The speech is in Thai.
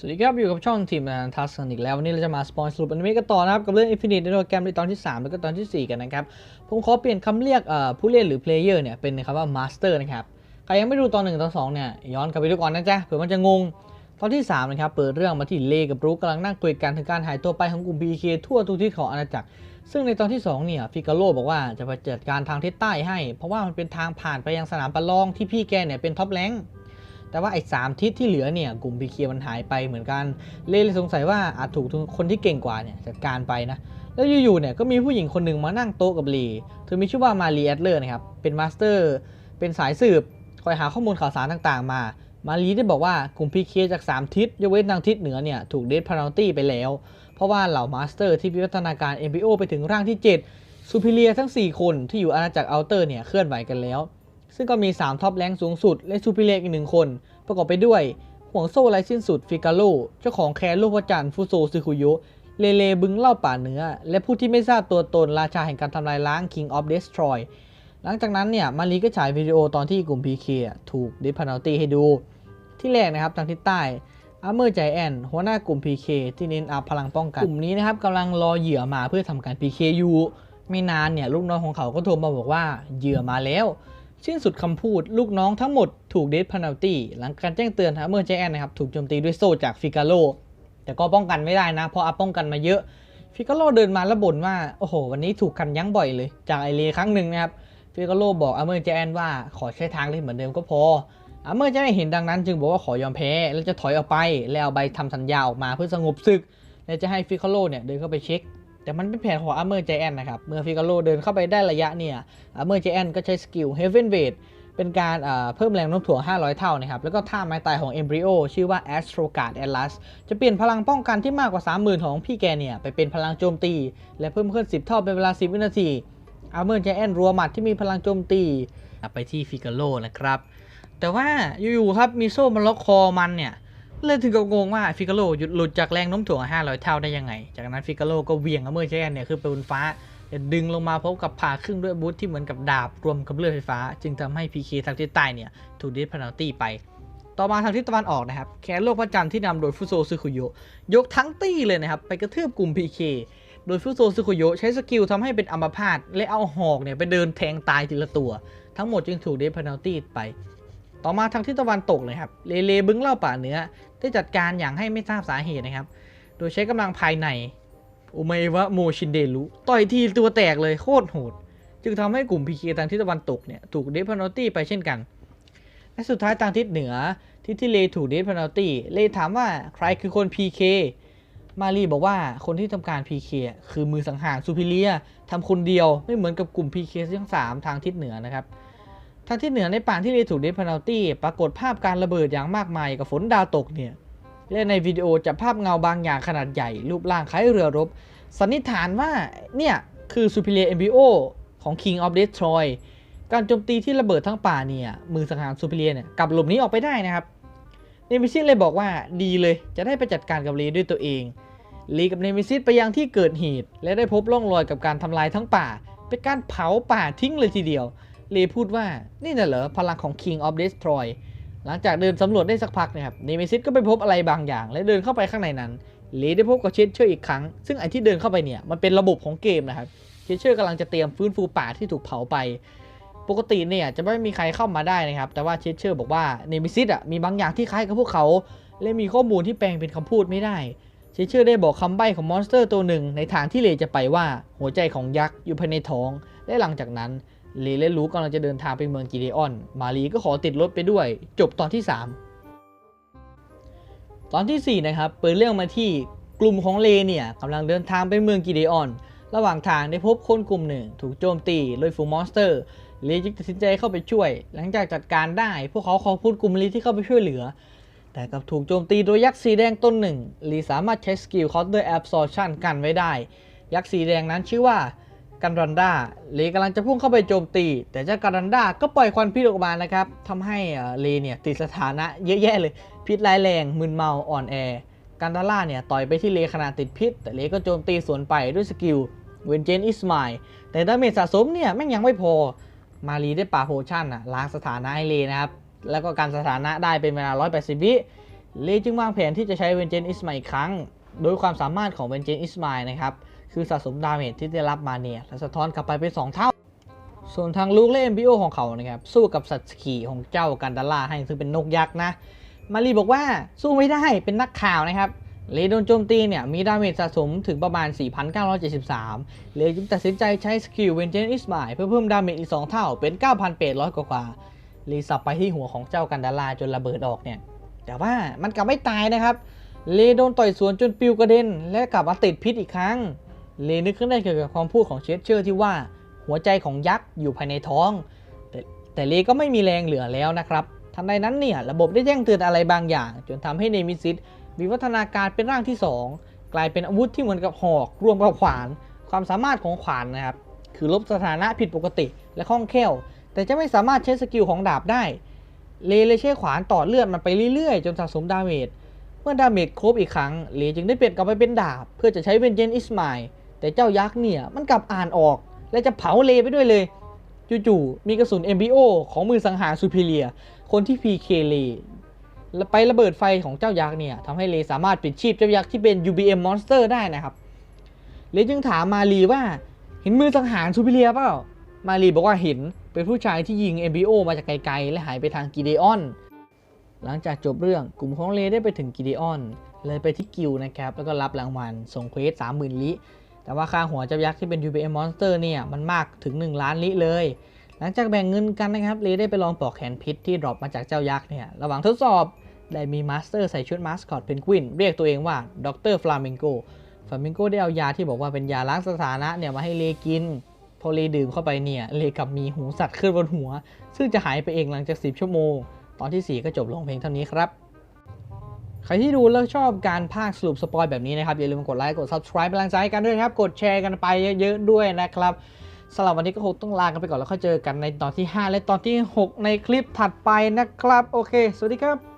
สวัสดีครับ อยู่กับช่องทีมงานทัสกันอีกแล้ว วันนี้เราจะมาสปอยสรุปอนิเมะกันต่อนะครับ กับเรื่อง Infinite ในโปรแกรมในตอนที่ 3 แล้วก็ตอนทีสี่ 4 กันนะครับ ผมขอเปลี่ยนคำเรียกผู้เล่นหรือ Player เนี่ย เป็นคำว่า Master นะครับ ใครยังไม่ดูตอน 1 ตอน 2 เนี่ย ย้อนกลับไปดูก่อนนะจ๊ะเผื่อมันจะงง ตอนที่ 3 นะครับ เปิดเรื่องมาที่เลกับรูกกำลังนั่งคุยกันถึงการหายตัวไปของกลุ่ม PK ทั่วทุกทิศของอาณาจักร ซึ่งในตอนที่ 2 เนี่ยฟิกาโลบอกว่าจะไปจัดการทางทิศใต้ให้ เพราะว่ามันเป็นทางผ่านไปยังสนามประลองที่พี่แกเนี่ยเป็นท็อปแรงค์ แต่ว่าไอ้สามทิศที่เหลือเนี่ยกลุ่ม PK มันหายไปเหมือนกันเลยสงสัยว่าอาจถูกคนที่เก่งกว่าเนี่ยจัดการไปนะแล้วอยู่ๆเนี่ยก็มีผู้หญิงคนหนึ่งมานั่งโต๊ะกับลีเธอมีชื่อว่ามารีแอดเลอร์นะครับเป็นมาสเตอร์เป็นสายสืบคอยหาข้อมูลข่าวสารต่างๆ มามารีได้บอกว่ากลุ่มพีเคจาก 3 ทิศยกเว้นทางทิศเหนือเนี่ยถูกเดทพาราตี้ไปแล้ว เพราะว่าเหล่ามาสเตอร์ที่วิวัฒนาการ MPO ไปถึงร่างที่ 7 ซูพิเลียทั้ง 4 คนที่อยู่อาณาจักรอัลเตอร์เนี่ยเคลื่อนไหวกันแล้ว ซึ่งก็มี 3 ท็อปแรงสูงสุด และซูพิเลียอีกหนึ่งคน ประกอบไปด้วยห่วงโซ่ไร้สิ้นสุดฟิกาโลเจ้าของแคนลูกพระจันทร์ฟูโซซึคุโยะเลเลบึงเล่าป่าเนื้อ และผู้ที่ไม่ทราบตัวตนราชาแห่งการทำลายล้าง King of Destroy หลังจากนั้นเนี่ยมารีก็ฉายวิดีโอตอนที่กลุ่ม PK ถูกดิพานาตี้ให้ดู ที่แรกนะครับทางทิศใต้อาร์เมอร์ใจแอนหัวหน้ากลุ่ม PK ที่เน้นอัพพลังป้องกัน กลุ่มนี้นะครับกำลังรอเหยื่อมาเพื่อทำการ PK อยู่ไม่นานเนี่ยลูกน้องของเขาก็โทรมาบอกว่าเหยื่อมาแล้ว สิ้นสุดคำพูดลูกน้องทั้งหมดถูกเดทพานาตี้หลังการแจ้งเตือนฮะเมื่อใจแอนนะครับถูกโจมตีด้วยโซ่จากฟิกาโลแต่ก็ป้องกันไม่ได้นะ เพราะอัพป้องกันมาเยอะ ฟิกาโลเดินมาแล้วบ่นว่า โอ้โห วันนี้ถูกกันยั้งบ่อยเลย จากไอเลครั้งหนึ่งนะครับ ฟิกาโลบอกอาเมอร์ใจแอนว่าขอใช้ทางเล่นเหมือนเดิมก็พออาเมอร์ใจแอนเห็นดังนั้นจึงบอกว่าขอยอมแพ้ แล้วจะถอยออกไปแล้วเอาใบทำสัญญาออกมาเพื่อสงบศึก และจะให้ฟิกาโลเนี่ยเดินเข้าไปเช็ค แต่มันเป็นแผนของอาร์เมอร์ใจแอนนะครับเมื่อฟิกาโลเดินเข้าไปได้ระยะเนี่ยอาร์เมอร์ใจแอนก็ใช้สกิลเฮเวนเวทเป็นการเพิ่มแรงโน้มถ่วง 500 เท่านะครับ แล้วก็ท่าไม้ตายของเอมบริโอชื่อว่า Astro Guard Atlas จะเปลี่ยนพลังป้องกันที่มากกว่า 30,000 ของพี่แกเนี่ย ไปเป็นพลังโจมตี และเพิ่มขึ้น 10 เท่าเป็นเวลา 10 วินาที อาร์เมอร์ใจแอนรัวหมัดที่มีพลังโจมตี ไปที่ฟิกาโลนะครับ แต่ว่าอยู่ๆครับมีโซ่มาล็อกคอมันเนี่ย เลยถึงกับงงว่าฟิกาโลหยุดหลุดจากแรงโน้มถ่วง 500 เท่าได้ยังไง จากนั้นฟิกาโลก็เวียงอเมอร์ใจแอนเนี่ยขึ้นไปบนฟ้าดึงลงมาพบกับผ่าครึ่งด้วยบูทที่เหมือนกับดาบรวมกับเลือดไฟฟ้า จึงทำให้ PK ทางทิศใต้เนี่ยถูกดิสพานาตี้ไป ต่อมาทางทิศตะวันออกนะครับแคนโลกพระจันทร์ที่นำโดยฟุโซซึคุโยยกทั้งตี้เลยนะครับไปกระทืบกลุ่ม PK โดยฟุโซซึคุโยใช้สกิลทำให้เป็นอัมพาตและเอาหอกเนี่ยไปเดินแทงตายทีละตัว ทั้งหมดจึงถูกดิสพานาตี้ไป ต่อมาทางทิศตะวันตกเลยครับเลเลบึ้งเล่าป่าเนื้อ ได้จัดการอย่างให้ไม่ทราบสาเหตุนะครับ โดยใช้กำลังภายในอุเมวะโมชินเดรุต่อยทีตัวแตกเลยโคตรโหด จึงทำให้กลุ่ม PK ทางทิศตะวันตกเนี่ยถูกเดฟพนอตี้ไปเช่นกัน และสุดท้ายทางทิศเหนือที่ที่เลถูกเดฟพนอตี้เลถามว่าใครคือคน PK มารีบอกว่าคนที่ทำการ PK คือมือสังหารซูพิเลียทำคนเดียวไม่เหมือนกับกลุ่ม PK ทั้งสามทางทิศเหนือนะครับ ทางทิศเหนือในป่าที่เลถูกเดฟพนอตี้ปรากฏภาพการระเบิดอย่างมากมายกับฝนดาวตกเนี่ย และในวิดีโอจับภาพเงาบางอย่างขนาดใหญ่ รูปร่างคล้ายเรือรบ สันนิษฐานว่าเนี่ย คือ Superior MBO ของ King of Destroy การโจมตีที่ระเบิดทั้งป่าเนี่ย มือสังหาร Superior เนี่ยกลับหลบนี้ออกไปได้นะครับเนมิซิสเลยบอกว่าดีเลยจะได้ไปจัดการกับเลด้วยตัวเอง ลีกับเนมิซิสไปยังที่เกิดเหตุและได้พบร่องรอยกับการทำลายทั้งป่า เป็นการเผาป่าทิ้งเลยทีเดียว เลพูดว่านี่น่ะเหรอพลังของ King of Destroy หลังจากเดินสำรวจได้สักพักนะครับเนมิซิสก็ไปพบอะไรบางอย่าง และเดินเข้าไปข้างในนั้นเลได้พบกับเชสเชอร์อีกครั้ง ซึ่งไอที่เดินเข้าไปเนี่ยมันเป็นระบบของเกมนะครับเชสเชอร์กำลังจะเตรียมฟื้นฟูป่าที่ถูกเผาไป ปกติเนี่ยจะไม่มีใครเข้ามาได้นะครับ แต่ว่าเชสเชอร์บอกว่าเนมิซิสอะมีบางอย่างที่คล้ายกับพวกเขา และมีข้อมูลที่แปลงเป็นคำพูดไม่ได้เชสเชอร์ได้บอกคำใบ้ของมอนสเตอร์ตัวหนึ่งในทางที่เลจะไปว่าหัวใจของยักษ์อยู่ภายในท้อง และหลังจากนั้น เลและลูกกำลังจะเดินทางไปเมืองกิเดออน มารีก็ขอติดรถไปด้วย จบตอนที่ 3 ตอนทีสี่ 4 นะครับเปิดเรื่องมาที่กลุ่มของเลเนี่ยกำลังเดินทางไปเมืองกิเดออน ระหว่างทางได้พบคนกลุ่มหนึ่ง ถูกโจมตีโดยฝูงมอนสเตอร์เลจึงตัดสินใจเข้าไปช่วย หลังจากจัดการได้ พวกเขาขอบคุณกลุ่มลีที่เข้าไปช่วยเหลือ แต่กับถูกโจมตีโดยยักษ์สีแดงต้นหนึ่งลีสามารถใช้สกิล Counter Absorption กันไว้ได้ ยักษ์สีแดงนั้นชื่อว่า กันรันดาเลกำลังจะพุ่งเข้าไปโจมตี แต่เจ้ากันรันดาก็ปล่อยควันพิษออกมานะครับทำให้เออเลเนี่ยติดสถานะเยอะแยะเลย พิษร้ายแรงมึนเมาอ่อนแอกันดาล่าเนี่ยต่อยไปที่เลขณะติดพิษ แต่เลก็โจมตีสวนไปด้วยสกิลเวนเจนอิสมายแต่ดาเมจสะสมเนี่ยแม่งยังไม่พอมารีได้ป่าโพชั่นอะล้างสถานะให้เลนะครับแล้วก็การสถานะได้เป็นเวลา 180 วิเลจึงวางแผนที่จะใช้เวนเจนอิสมาอีกครั้ง โดยความสามารถของเวนเจนอิสมานะครับ คือสะสมดาเมจที่ได้รับมาเนี่ยและสะท้อนกลับไปเป็น 2 เท่า ส่วนทางลูกและ MBO ของเขานะครับสู้กับสัตว์ขี่ของเจ้ากันดาล่าให้ซึ่งเป็นนกยักษ์นะ มารีบอกว่าสู้ไม่ได้เป็นนักข่าวนะครับเลโดนโจมตีเนี่ยมีดาเมจสะสมถึงประมาณ 4,973 เลยจึงตัดสินใจใช้สกิลเวนเจนอิสมาเพื่อเพิ่มดาเมจอีก 2 เท่าเป็น 9,800 กว่าๆเลสับไปที่หัวของเจ้ากันดาล่าจนระเบิดออกเนี่ย แต่ว่ามันกลับไม่ตายนะครับ เลโดนต่อยสวนจนปิวกระเด็น และกลับมาติดพิษอีกครั้ง เลนึกขึ้นได้เกี่ยวกับความพูดของเชสเชอร์ที่ว่าหัวใจของยักษ์อยู่ภายในท้อง แต่แต่เลก็ไม่มีแรงเหลือแล้วนะครับทันใดนั้นเนี่ยระบบได้แจ้งเตือนอะไรบางอย่าง จนทำให้เนมิซิสวิวัฒนาการเป็นร่างที่ 2 กลายเป็นอาวุธที่เหมือนกับหอกรวมกับขวาน ความสามารถของขวานนะครับคือลบสถานะผิดปกติและคล่องแคล่ว แต่จะไม่สามารถใช้สกิลของดาบได้ เลเลยใช้ขวานต่อเลือดมันไปเรื่อยๆ จนสะสมดาเมจเมื่อดาเมจครบอีกครั้งเลจึงได้เปลี่ยนกลับไปเป็นดาบ เพื่อจะใช้เวนเจนอิสมาย แต่เจ้ายักษ์เนี่ยมันกลับอ่านออก และจะเผาเลไปด้วยเลย จู่ๆมีกระสุน MBO ของมือสังหารซูพิเลีย คนที่ PK เลแลไประเบิดไฟของเจ้ายักษ์เนี่ยทำให้เลสามารถปิดชีพเจ้ายักษ์ที่เป็น UBM Monster ได้นะครับ เลจึงถามมารีว่าเห็นมือสังหารซูพิเลียเปล่า มารีบอกว่าเห็นเป็นผู้ชายที่ยิง MBO มาจากไกลๆ และหายไปทางกิเดออน หลังจากจบเรื่องกลุ่มของเลได้ไปถึงกิเดออน เลยไปที่กิลนะครับแล้วก็รับรางวัลส่งเควส30,000 ลิ แต่ว่าค่าหัวเจ้ายักษ์ที่เป็น UBM Monster เนี่ยมันมากถึง 1 ล้านลิเลย หลังจากแบ่งเงินกันนะครับเลได้ไปลองปอกแขนพิษที่ดรอปมาจากเจ้ายักษ์เนี่ยระหว่างทดสอบได้มีมาสเตอร์ใส่ชุดมาสคอตเพนกวินเรียกตัวเองว่าดรฟลามิงโกฟลามิงโกได้เอายาที่บอกว่าเป็นยาล้างสถานะเนี่ยมาให้เลกิน พอเลดื่มเข้าไปเนี่ยเลกลับมีหูสัตว์ขึ้นบนหัว ซึ่งจะหายไปเองหลังจาก 10 ชั่วโมง ตอนที่ 4 ก็จบลงเพียงเท่านี้ครับ ใครที่ดูแล้วชอบการภาคสรุปสปอยแบบนี้นะครับ อย่าลืมกดไลค์ กด subscribe เป็นกำลังใจกันด้วยครับ กดแชร์กันไปเยอะๆด้วยนะครับสำหรับวันนี้ก็คงต้องลากันไปก่อนแล้วค่อยเจอกันในตอนที่ 5 และตอนที่ 6 ในคลิปถัดไปนะครับ โอเค สวัสดีครับ